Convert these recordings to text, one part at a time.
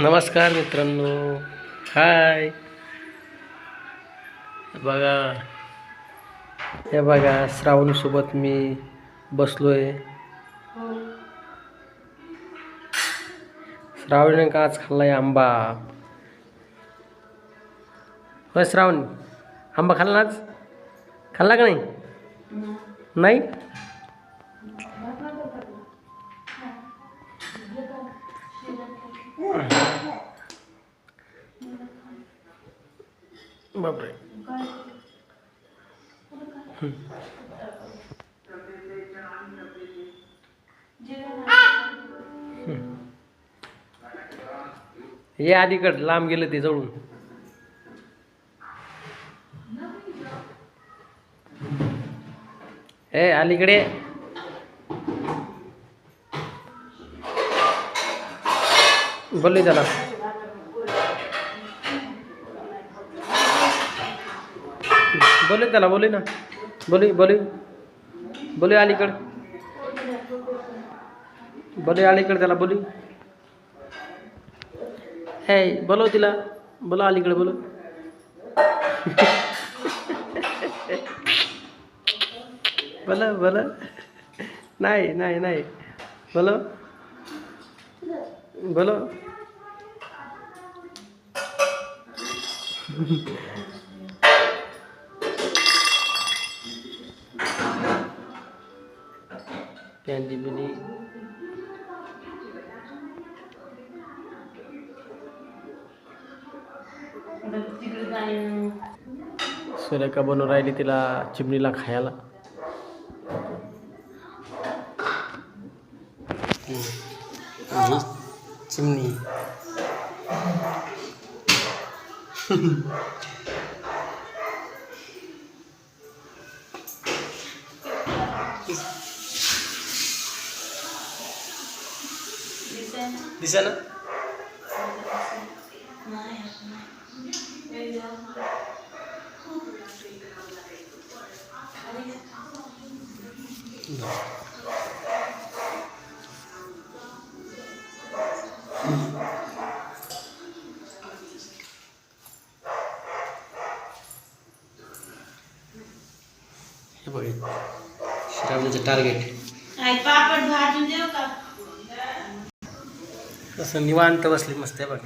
नमस्कार मित्रांनो. हाय. बघा. हे बघा श्रावणीसोबत मी बसलोय. श्रावणीने का आज खाल्लाय आंबा? होय श्रावणी. आंबा खाल्ला आज? खाल्ला का नाही. नाही? बापरे. ये अलीकड लांब गेलं ते जवळून. ए अलीकडे. बोलले त्याला. बोले त्याला बोले ना. बोले बोले. बोले अलीकड. बोले अलीकड त्याला बोली. हे बोलव तिला. बोला अलीकडे बोलो बोला बोला नाही नाही नाही. बोलो बोलो प्यांदी बिनी सुरेखा बनवून राहिली तिला चिमणीला खायला आणि चिमणी दिसा ना हे बघा श्रावणीचं टार्गेट काय पापड भाजून देऊ तसं असं निवांत बसली मस्त आहे बघ.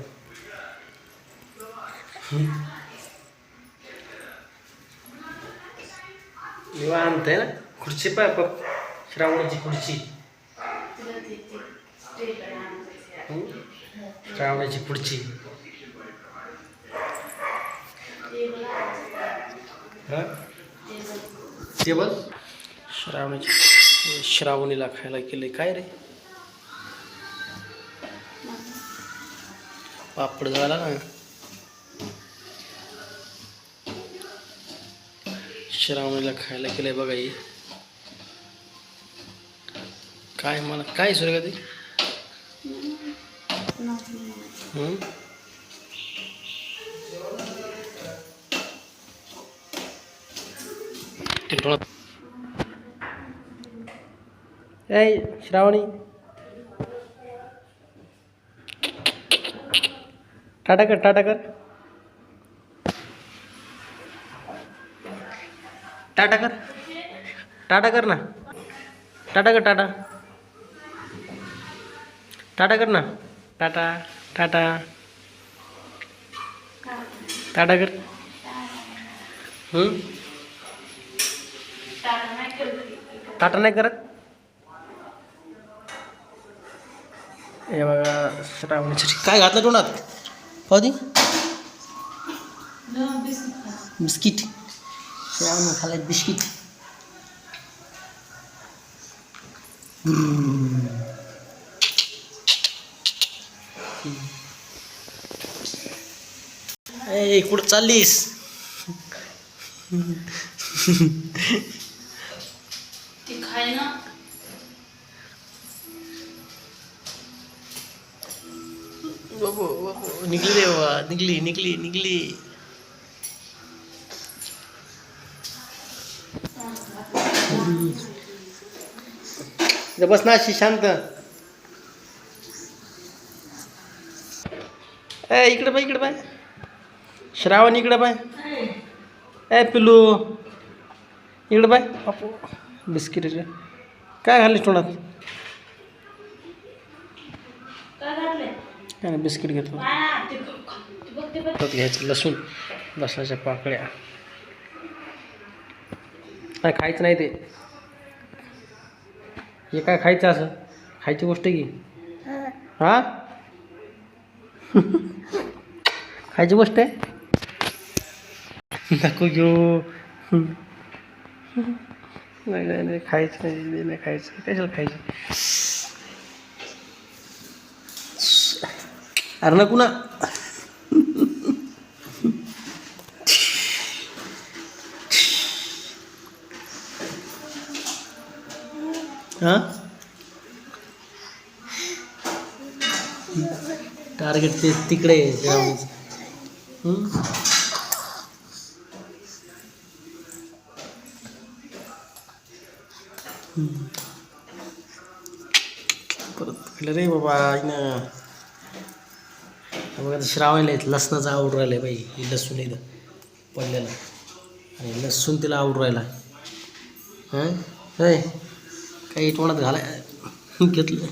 निवांत आहे ना? खुर्ची पाय पप श्रावणाची खुर्ची. श्रावणाची खुर्ची. Table श्रावणाची table? श्रावणीची श्रावणीला खायला केले काय रे? पापड झाला ना. श्रावणीला खायला केलंय बघा ही. काय मला काय सुरू का ती श्रावणी. टाटा कर टाटा कर. टाटा कर. टाटा कर ना. टाटा कर टाटा. टाटा कर ना. टाटा टाटा. टाटा कर. टाटा नाही करत. हे बघा श्रावणीसाठी. काय घातलं तोंडात? पाहू दोन बिस्किट खा. बिस्किट श्रावण खाला बिस्किट ए कुठं चाललीस ते खाय ना बाबू बाबू निघली रे बाबा. निघली निघली निघली. बस ना अशी शांत ए इकडे बाय इकडे बाय श्रावण इकडे बाय ए पिल्लू. इकडे बाय बापू बिस्किट रे. काय घालली तोंडात? काय बिस्किट घेतो आ, घ्यायचं लसूण लसणाच्या पाकळ्या. नाही खायचं नाही ते. हे काय खायचं असं? खायची गोष्ट आहे की? हा? खायची गोष्ट आहे? दाखव घेऊ. नाही नाही नाही खायचं नाही नाही, नाही खायचं कशाला खायचं? अरे ना हां? टार्गेट ते तिकडे आहे परत केलं रे बाबा आईनं मग आता श्रावायला आहेत लसणाचं आवड राहिलं बाई हे लसूण इथं पडलेलं. आणि लसूण तिला आवड राहिला. हां? होय काही तोंडात घालाय घेतलं.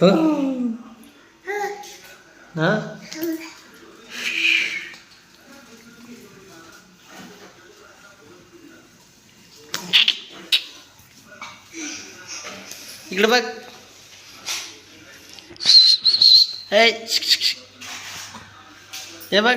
हो हां? इकडे बघ. हे बघ.